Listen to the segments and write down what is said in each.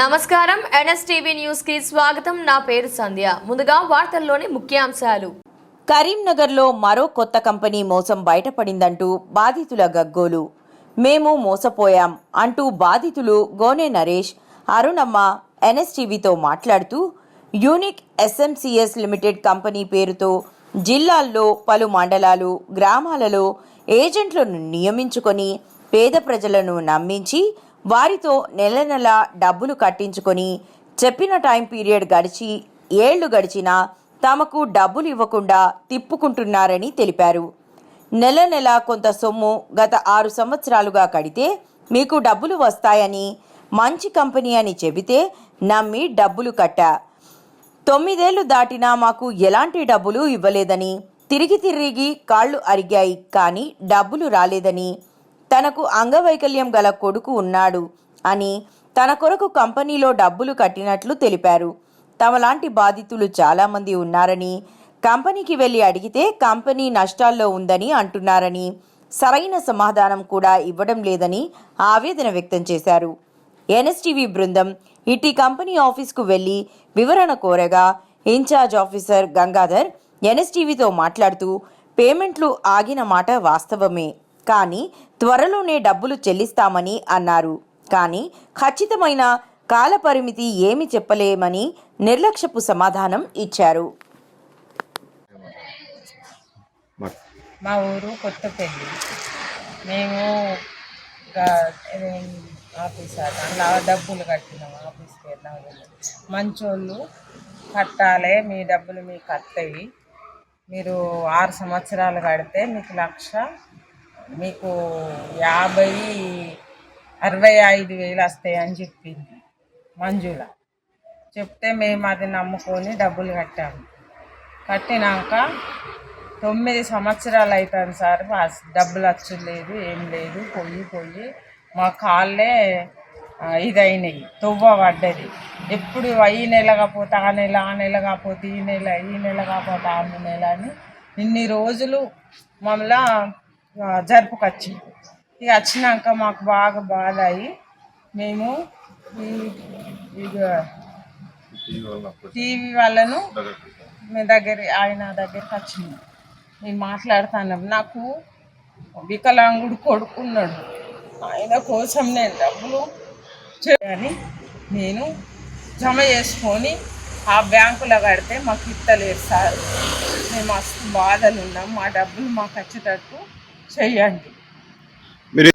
నమస్కారం. ఎన్ఎస్టీవీ న్యూస్కి స్వాగతం. నా పేరు సంధ్య. ముందుగా వార్తల్లోని ముఖ్యాంశాలు. కరీంనగర్లో మరో కొత్త కంపెనీ మోసం బయటపడిందంటూ బాధితుల గగ్గోలు. మేము మోసపోయాం అంటూ బాధితులు గోనె నరేష్ అరుణమ్మ ఎన్ఎస్టీవీతో మాట్లాడుతూ యూనిక్ ఎస్ఎంసిఎస్ లిమిటెడ్ కంపెనీ పేరుతో జిల్లాల్లో పలు మండలాలు గ్రామాలలో ఏజెంట్లను నియమించుకొని పేద ప్రజలను నమ్మించి వారితో నెల నెల డబ్బులు కట్టించుకొని చెప్పిన టైం పీరియడ్ గడిచి ఏళ్ళు గడిచినా తమకు డబ్బులు ఇవ్వకుండా తిప్పుకుంటున్నారని తెలిపారు. నెల నెల కొంత సొమ్ము గత ఆరు సంవత్సరాలుగా కడితే మీకు డబ్బులు వస్తాయని మంచి కంపెనీ అని చెబితే నమ్మి డబ్బులు కట్టా. తొమ్మిదేళ్ళు దాటినా మాకు ఎలాంటి డబ్బులు ఇవ్వలేదని తిరిగి తిరిగి కాళ్ళు అరిగాయి కానీ డబ్బులు రాలేదని తనకు అంగవైకల్యం గల కొడుకు ఉన్నాడు అని తన కొరకు కంపెనీలో డబ్బులు కట్టినట్లు తెలిపారు. తమలాంటి బాధితులు చాలామంది ఉన్నారని కంపెనీకి వెళ్ళి అడిగితే కంపెనీ నష్టాల్లో ఉందని అంటున్నారని సరైన సమాధానం కూడా ఇవ్వడం లేదని ఆవేదన వ్యక్తం చేశారు. ఎన్ఎస్టీవీ బృందం ఇటీ కంపెనీ ఆఫీస్కు వెళ్ళి వివరణ కోరగా ఇన్ఛార్జ్ ఆఫీసర్ గంగాధర్ ఎన్ఎస్టీవీతో మాట్లాడుతూ పేమెంట్లు ఆగిన మాట వాస్తవమే. కానీ త్వరలోనే డబ్బులు చెల్లిస్తామని అన్నారు. కానీ ఖచ్చితమైన కాలపరిమితి ఏమి చెప్పలేమని నిర్లక్ష్యపు సమాధానం ఇచ్చారు. మా ఊరు కొత్తపల్లి మేము ఆఫీస్ అందులో డబ్బులు కట్టినాం ఆఫీస్కి వెళ్ళాం. మంచోళ్ళు కట్టాలి మీ డబ్బులు మీకు వస్తాయి మీరు ఆరు సంవత్సరాలు కడితే మీకు లక్ష మీకు యాభై అరవై ఐదు వేలు వస్తాయి అని చెప్పింది మంజుల. చెప్తే మేము అది నమ్ముకొని డబ్బులు కట్టాము. కట్టినాక తొమ్మిది సంవత్సరాలు అవుతుంది సార్ డబ్బులు వచ్చలేదు ఏం లేదు పోయి పోయి మా కాళ్ళే ఆ, ఇదైనాయి తువ్వ పడ్డది. ఎప్పుడు ఈ నెల కాకపోతే ఆ నెల ఆ నెల కాకపోతే ఈ నెల ఈ నెల కాకపోతే ఆ నెల అని ఇన్ని రోజులు మమ్మల్ని జరుపుకొచ్చి. ఇక వచ్చినాక మాకు బాగా బాధ అయ్యి మేము ఇక టీవీ వాళ్ళను మీ దగ్గర ఆయన దగ్గరికి వచ్చింది మేము మాట్లాడుతున్నాం నాకు వికలాంగుడు కొడుకున్నాడు ఆయన కోసం నేను డబ్బులు చేయని నేను జమ చేసుకొని ఆ బ్యాంకులో కడితే మాకు ఇత్తలేరు సార్. మేము మస్తు బాధలు ఉన్నాం మా డబ్బులు మాకు వచ్చేటట్టు చెయ్యండి మీరు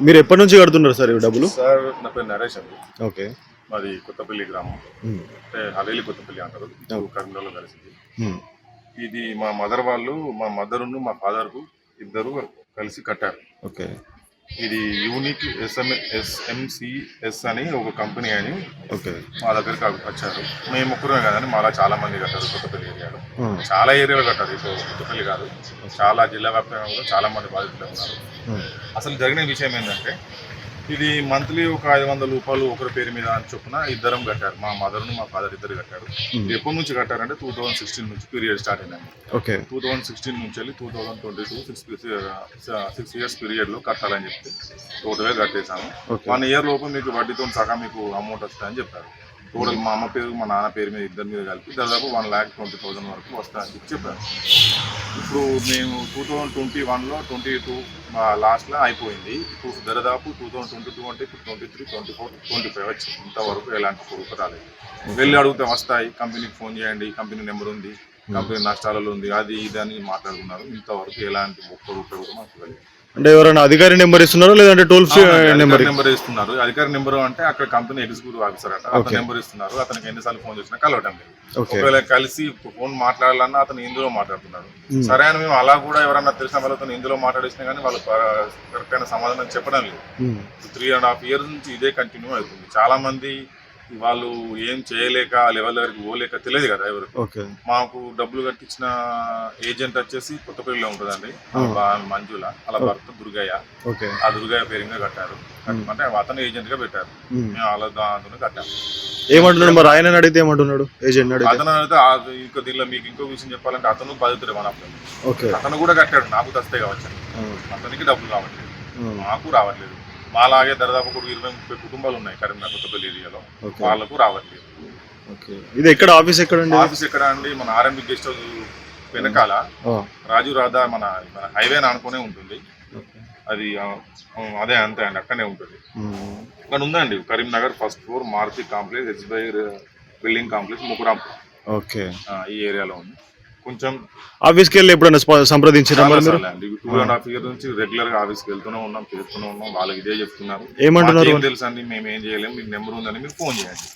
మీరు ఎప్పటి నుంచి కడుతున్నారు సార్ ఈ డబ్బులు? సార్ నా పేరు నరేష్ అండి. ఓకే. మాది కొత్తపల్లి గ్రామం. అంటే హవేలి కొత్తపల్లి అంటారు. కరీంనగర్లో కలిసింది. ఇది మా మదర్ వాళ్ళు మా మదర్ను మా ఫాదర్కు ఇద్దరు కలిసి కట్టారు. ఓకే. ఇది యూనిక్ ఎస్ఎం ఎస్ఎంసిఎస్ అని ఒక కంపెనీ అని ఓకే. మా దగ్గరికి వచ్చారు. మేము ముగ్గురమే కదండి మాలా చాలా మంది కట్టారు కొత్తపల్లి ఏరియాలో. చాలా ఏరియాలో కట్టారు ఇప్పుడు కొత్తపల్లి కాదు. చాలా జిల్లా వ్యాప్తంగా కూడా చాలా మంది బాధితులు ఉన్నారు. అసలు జరిగిన విషయం ఏంటంటే ఇది మంత్లీ ఒక ఐదు వందల రూపాయలు ఒకరి పేరు మీద అని చొప్పున ఇద్దరం కట్టారు. మా మదర్ను మా ఫాదర్ ఇద్దరు కట్టారు. ఇది ఎప్పటి నుంచి కట్టారంటే టూ థౌసండ్ సిక్స్టీన్ నుంచి పీరియడ్ స్టార్ట్ అయిందండి. ఓకే. టూ థౌసండ్ సిక్స్టీన్ నుంచి వెళ్ళి two thousand twenty two six six years పీరియడ్లో కట్టాలని చెప్పి టోటల్గా కట్టేశాము. Okay. వన్ ఇయర్ లోపు మీకు వడ్డీతో సగం మీకు అమౌంట్ వస్తుందని చెప్పారు. టోటల్ మా అమ్మ పేరు మా నాన్న పేరు మీద ఇద్దరి మీద కలిపి దాదాపు వన్ ల్యాక్ ట్వంటీ థౌసండ్ వరకు వస్తాయని చెప్పి చెప్పారు. ఇప్పుడు మేము టూ థౌజండ్ ట్వంటీ వన్లో ట్వంటీ టూ లాస్ట్లో అయిపోయింది. ఇప్పుడు దాదాపు టూ థౌజండ్ ట్వంటీ టూ అంటే ఇప్పుడు twenty three twenty four twenty five వచ్చింది ఇంతవరకు ఎలాంటి పొరుగు రాలేదు వెళ్ళి అడిగితే వస్తాయి కంపెనీకి ఫోన్ చేయండి కంపెనీ నెంబర్ ఉంది కంపెనీ నష్టాలలో ఉంది అది ఇది అని మాట్లాడుకున్నారు. ఇంతవరకు ఎలాంటి ఒక్క రూపాయి కూడా మాకు. అంటే ఎవరైనా అధికారి నెంబర్ ఇస్తున్నారా లేదంటే టోల్ ఫ్రీ నెంబర్ నెంబర్ ఇస్తున్నారు. అధికారి నెంబర్ అంటే అక్కడ కంపెనీ ఎగ్జిక్యూటివ్ ఆఫీసర్ అట. అతని. నెంబర్ ఇస్తున్నారు. అతనికి ఎన్నిసార్లు ఫోన్ చేసినా కలవటం లేదు. ఒకవేళ కలిసి ఫోన్ మాట్లాడాలన్నా అతను ఇందులో మాట్లాడుతున్నాడు సరే అని మేము అలా కూడా ఎవరన్నా తెలిసిన వాళ్ళతో ఇందులో మాట్లాడేసినా కానీ వాళ్ళు కరెక్ట్ అయిన సమాధానం చెప్పడం లేదు. త్రీ అండ్ హాఫ్ ఇయర్స్ నుంచి ఇదే కంటిన్యూ అవుతుంది. చాలా మంది వాళ్ళు ఏం చేయలేక లెవెల్ దగ్గరికి పోలేక తెలియదు కదా ఎవరు మాకు డబ్బులు కట్టించిన ఏజెంట్ వచ్చేసి కొత్తపల్లిలో ఉంటుందండి. బా- మంజుల అలా భర్త దుర్గయ్య. ఆ దుర్గయ్య పేరుగా కట్టారు. అంటే అతను ఏజెంట్గా పెట్టారు. మేము అలా దాంతో కట్టాము ఏమంటున్నాడు? మరి ఆయన అడిగితే ఏమంటున్నాడు? ఏజెంట్ అడిగితే? అతను అయితే ఆ- ఇంకో దీనిలో మీకు ఇంకో విషయం చెప్పాలంటే అతను బాధితుడే మన అతను కూడా కట్టాడు. నాకు తస్తే కావచ్చు. అతనికి డబ్బులు రావట్లేదు. మాకు రావట్లేదు. మాలాగే దాదాపు ఒక ఇరవై ముప్పై కుటుంబాలు ఉన్నాయి కరీంనగర్ కొత్తపల్లి ఏరియాలో. వాళ్ళకు రావట్లేదు. ఓకే. ఇది ఎక్కడ ఆఫీస్ ఎక్కడ అండి ఆఫీస్ ఎక్కడ అండి? మన ఆర్ఎంబి గెస్ట్ హౌస్ వెనకాల రాజు రాధా మన మన హైవే ఆనుకునే ఉంటుంది. అది అదే అంతే అండి అక్కడనే ఉంటుంది. ఇక్కడ ఉందండి Karimnagar first floor Maruti complex SBI building complex Mukarram okay. ఈ ఏరియాలో ఉంది. కొంచెం ఆఫీస్కి వెళ్ళి ఎప్పుడైనా స్ప- సంప్రదించారా మరి మీరు? అండి. టూ అండ్ హాఫ్ ఇయర్ నుంచి రెగ్యులర్గా ఆఫీస్కి వెళ్తూనే ఉన్నాం చేస్తూనే ఉన్నాం. వాళ్ళకి ఇదే చెప్తున్నారు. ఏమంటున్నారు? తెలుసు అండి మేము ఏం చేయలేము మీకు నెంబర్ ఉందని మీరు ఫోన్ చేయండి.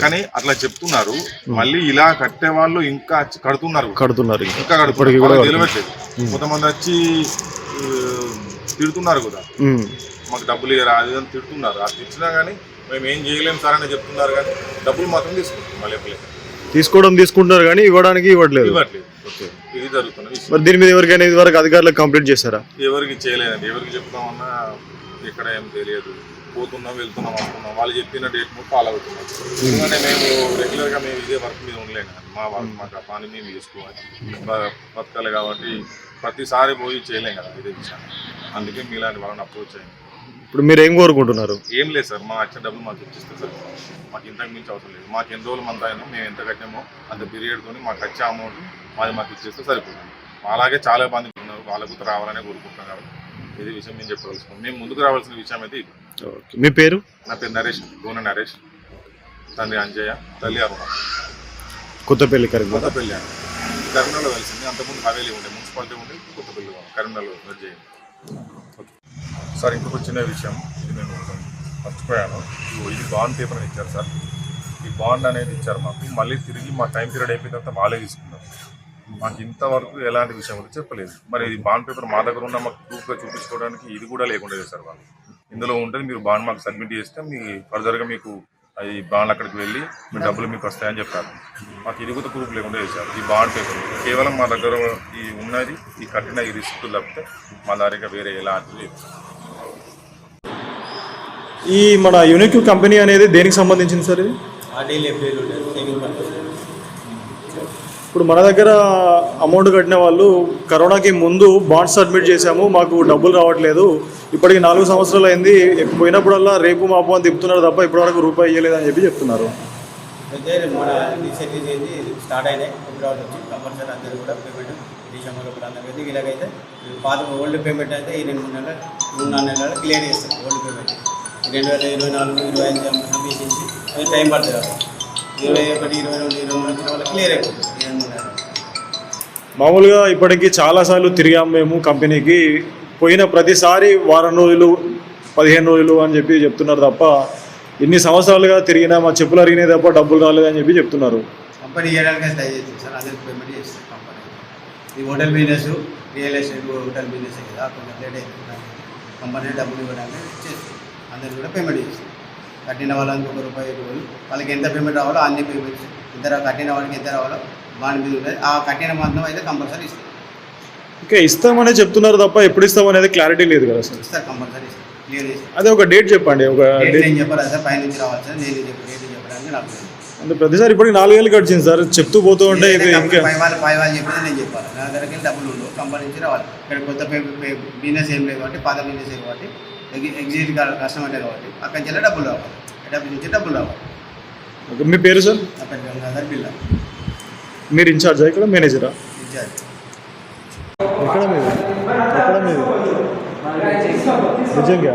కానీ అట్లా చెప్తున్నారు. మళ్ళీ ఇలా కట్టే వాళ్ళు ఇంకా కడుతున్నారు కడుతున్నారు ఇంకా. కడుతున్నారు. తెలియట్లేదు. కొంతమంది వచ్చి తిడుతున్నారు కదా. మాకు డబ్బులు ఇవ్వరా అది ఇది అని తిడుతున్నారు. అది ఇచ్చినా కానీ మేము ఏం చేయలేము సార్ అని చెప్తున్నారు కానీ డబ్బులు మాత్రం తీసుకుంటాం మళ్ళీ తీసుకోవడం తీసుకుంటున్నారు కానీ ఇవ్వడానికి ఇవ్వట్లేదు. ఇవ్వట్లేదు. ఇది జరుగుతున్న మరి దీని మీద ఎవరికైనా ఇది వరకు అధికారులకు కంప్లైంట్ చేశారా? ఎవరికి చేయలేదండి. ఎవరికి చెప్తామన్నా ఇక్కడ ఏం తెలియదు. పోతున్నాం వెళ్తున్నాం వస్తున్నాం. వాళ్ళు చెప్పిన డేట్ కూడా ఫాలో అవుతున్నాం. ఎందుకంటే మేము రెగ్యులర్గా మేము ఇదే వర్క్ మీద ఉండలేము. మా వర్క్ మాకు ఆ పని మేము చేసుకోవాలి. బ- బతకాలి కాబట్టి ప్రతిసారి పోయి చేయలేం కదా ఇదే విషయం. అందుకే మీలాంటి వాళ్ళని అప్రోచ్ అయ్యింది ఇప్పుడు మీరు ఏం కోరుకుంటున్నారు? ఏం లేదు సార్. మా వచ్చిన డబ్బులు మాకు ఇచ్చిస్తే సార్. మాకు ఇంతకు మించి అవసరం లేదు. మాకు ఎన్ని రోజులు మంత అయినా మేము ఎంత కట్టామో అంత పీరియడ్తో మాకు వచ్చే అమౌంట్ మాది మాకు ఇచ్చేస్తే సరిపోతుంది. అలాగే చాలా మంది ఉన్నారు. వాళ్ళకు రావాలనే కోరుకుంటున్నాం కాబట్టి ఇది విషయం మేము చెప్పవలసిన మేము ముందుకు రావాల్సిన విషయం అయితే. మీ పేరు? నా పేరు నరేష్ గోన నరేష్. తండ్రి అంజయ్య తల్లి అరుణ. కొత్తపల్లి కరీంనగర్. కొత్తపల్లి కరీంనగర్లో వెలిసింది అంతకుముందు హవేలీ ఉండే మున్సిపాలిటీ ఉండే కొత్తపల్లి కరీంనగర్లో మెర్జ్ అయ్యింది సార్ ఇంకొక చిన్న విషయం. ఇది నేను మర్చిపోయాను. ఇది బాండ్ పేపర్ అని ఇచ్చారు సార్. ఈ బాండ్ అనేది ఇచ్చారు మాకు. మళ్ళీ తిరిగి మా టైం పీరియడ్ అయిపోయిన తర్వాత వాళ్ళే తీసుకున్నారు. మాకు ఇంతవరకు ఎలాంటి విషయం కూడా చెప్పలేదు. మరి ఈ బాండ్ పేపర్ మా దగ్గర ఉన్న మాకు ప్రూఫ్గా చూపించుకోవడానికి ఇది కూడా లేకుండా చేశారు వాళ్ళు. ఇందులో ఉంటుంది మీరు బాండ్ మాకు సబ్మిట్ చేస్తే మీ ఫర్దర్గా మీకు ఈ బాండ్ అక్కడికి వెళ్ళి మీ డబ్బులు మీకు వస్తాయని చెప్పారు. మాకు ఇది కూడా ప్రూఫ్ లేకుండా చేశారు. ఈ బాండ్ పేపర్ కేవలం మా దగ్గర ఈ ఉన్నది ఈ కట్టిన ఈ రిసిప్ట్ తప్పితే మా దగ్గర వేరే ఎలాంటిది లేదు. ఈ మన యూనిక్ కంపెనీ అనేది దేనికి సంబంధించింది సార్ ఇది? ఇప్పుడు మన దగ్గర అమౌంట్ కట్టిన వాళ్ళు కరోనాకి ముందు బాండ్ సబ్మిట్ చేశాము మాకు డబ్బులు రావట్లేదు. ఇప్పటికి నాలుగు సంవత్సరాలు అయింది పోయినప్పుడల్లా రేపు మాపు అని తిప్పుతున్నారు తప్ప ఇప్పటివరకు రూపాయి ఇవ్వలేదని చెప్పి చెప్తున్నారు. అయితే మన స్టార్ట్ అయినాయి ఫిబ్రవరి నుంచి కంపల్సరీ అందరూ కూడా పేమెంట్ డిసెంబర్ కూడా అందరికీ ఇలాగైతే పాత ఓల్డ్ పేమెంట్ అయితే ఈ రెండు మూడు నెలలు మూడు నాలుగు నెలలు క్లియర్ చేస్తారు ఓల్డ్ పేమెంట్ రెండు వేల ఇరవై నాలుగు ఇరవై ఐదు సంబంధించి అది టైం పడుతుంది. కదా. ఇరవై ఒకటి ఇరవై రెండు ఇరవై మూడు వాళ్ళకి క్లియర్ అయిపోతుంది. మామూలుగా ఇప్పటికీ చాలాసార్లు తిరిగాము మేము కంపెనీకి. పోయిన ప్రతిసారి వారం రోజులు పదిహేను రోజులు అని చెప్పి చెప్తున్నారు తప్ప ఇన్ని సంవత్సరాలుగా తిరిగినా మా చెప్పులు అరిగినాయి తప్ప డబ్బులు రాలేదని చెప్పి చెప్తున్నారు. కంపెనీ చేయడానికి ట్రై చేస్తుంది సార్ అందరికి పేమెంట్ చేస్తారు కంపెనీ. ఈ hotel business real estate hotel business కదా కొంచెం లేట్ అవుతుంది కంపెనీ డబ్బులు ఇవ్వడానికి చేస్తుంది అందరికి కూడా పేమెంట్ చేస్తారు. కట్టిన వాళ్ళకి ఒక రూపాయి వాళ్ళకి ఎంత పేమెంట్ రావాలో అన్ని పేమెంట్స్ ఇద్దరు కట్టిన వాళ్ళకి ఎంత రావాలో బాండ్ మీద ఉంటుంది ఆ కట్టిన మాత్రం అయితే కంపల్సరీ ఇస్తారు ఓకే ఇస్తామనే చెప్తున్నారు తప్ప ఎప్పుడు ఇస్తామనేది క్లారిటీ లేదు కదా సార్. ఇస్తారు కంపల్సరీ ఇస్తారు. క్లియర్ అదే ఒక డేట్ చెప్పండి ఒక డేట్ నేను చెప్పాలి సార్? పై నుంచి రావాలి సార్ నేను చెప్పి డేట్ చెప్పడానికి నాకు తెలియదు. అంటే ప్రతిసారి ఇప్పటికి నాలుగేళ్ళు గడిచింది సార్ చెప్తూ పోతూ ఉంటే ఇది ఇంకా పై వాళ్ళు పై వాళ్ళు నేను చెప్పాలి. నా దగ్గరికి వెళ్ళి డబ్బులు ఉండవు కంపెనీ నుంచి రావాలి. ఇక్కడ కొత్త బిజినెస్ ఏం లేదు కాబట్టి పాత బిజినెస్ ఏం కాబట్టి ఎగ్జి- ఎగ్జిట్ కస్టమర్ కాబట్టి అక్కడి నుంచి వెళ్ళి డబ్బులు రావాలి. డబ్బుల నుంచి డబ్బులు రావాలి. ఓకే, మీ పేరు సార్? నా పేరు గంగాధర్ బిల్ల మీరు ఇన్ఛార్జా ఇక్కడ మేనేజరా ఇన్ఛార్జ్ ఎక్కడ మీది? ఎక్కడ మీది? నిజంగా?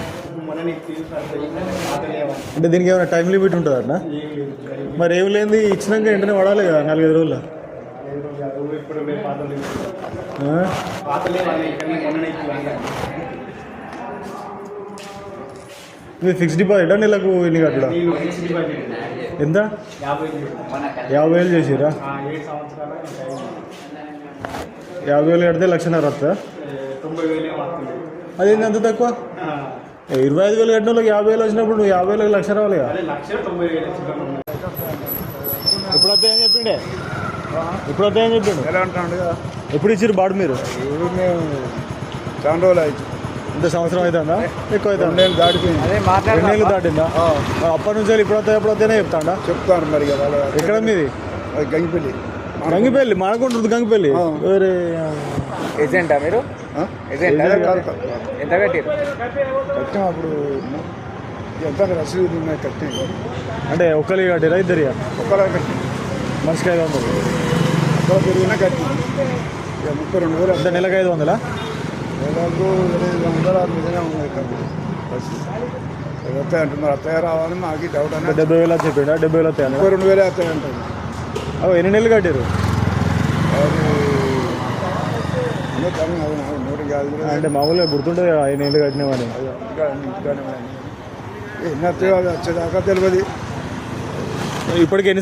అంటే దీనికి ఏమైనా టైం లిమిట్ ఉంటుందట మరి ఏం లేని ఇచ్చినాక వెంటనే పడాలి కదా నాలుగైదు రోజులు? మీ ఫిక్స్డ్ డిపాజిట్ నెలకు ఇన్ని కట్టడా? ఎంత? యాభై వేలు చేసిరా? యాభై వేలు కడితే లక్షన్నర వస్తుందా? అదేంటి అంత తక్కువ? ఇరవై ఐదు వేలు కట్టిన వాళ్ళకి యాభై వేలు వచ్చినప్పుడు నువ్వు యాభై వేలకు లక్ష రావాలి కదా? ఇప్పుడు వస్తే ఏం చెప్పిండే? ఇప్పుడు ఏం చెప్పిండు? ఎలా అంటాడు ఎప్పుడు ఇచ్చిర్రు బాడు మీరు? చాలా రోజులు అయితే ఇంత సంవత్సరం అవుతుందా ఎక్కువ అవుతుందా నేను దాటిపోయింది. దాటిందా? అప్పటి నుంచి వెళ్ళి ఇప్పుడు వస్తే ఎప్పుడు వస్తేనే చెప్తాడా? చెప్తాను మరి ఎక్కడ మీది? అది గంగిపల్లి. గంగిపల్లి మనకుంటుంది గంగిపల్లి. వేరే ఏజెంటా మీరు? ఎంత కట్టారు? కట్టాం అప్పుడు ఎంత రసీదు ఉన్నాయి కట్టాం? అంటే ఒక్కరి కట్టిరా ఇద్దరియా? ఒక్కలా కట్టాం మనిషికి ఐదు వందలు. ఒక్కలా పెరిగినా కట్టాం ఇక ముప్పై రెండు వేలు అంటే నెలకు ఐదు వందలా? వేలకు ఎనిమిది వందల నిజంగా ఉన్నాయి కట్టాం వస్తాయి అంటున్నారు? వస్తాయి రావాలని మాకు డౌట్ అంటే డెబ్బై వేలు చెప్పిండా? డెబ్బై వేలు వస్తాయి రెండు వేలే వస్తాయి అంటారు. అవి ఎన్ని నెలలు కట్టారు అది అదే కానీ అది నాకు నోటి కాదు అంటే మామూలుగా గుర్తుంటుంది కదా, ఐదు నెలలు కట్టినామని ఇంకా వచ్చేదాకా తెలియదు ఇప్పటికి ఎన్నిసార్లు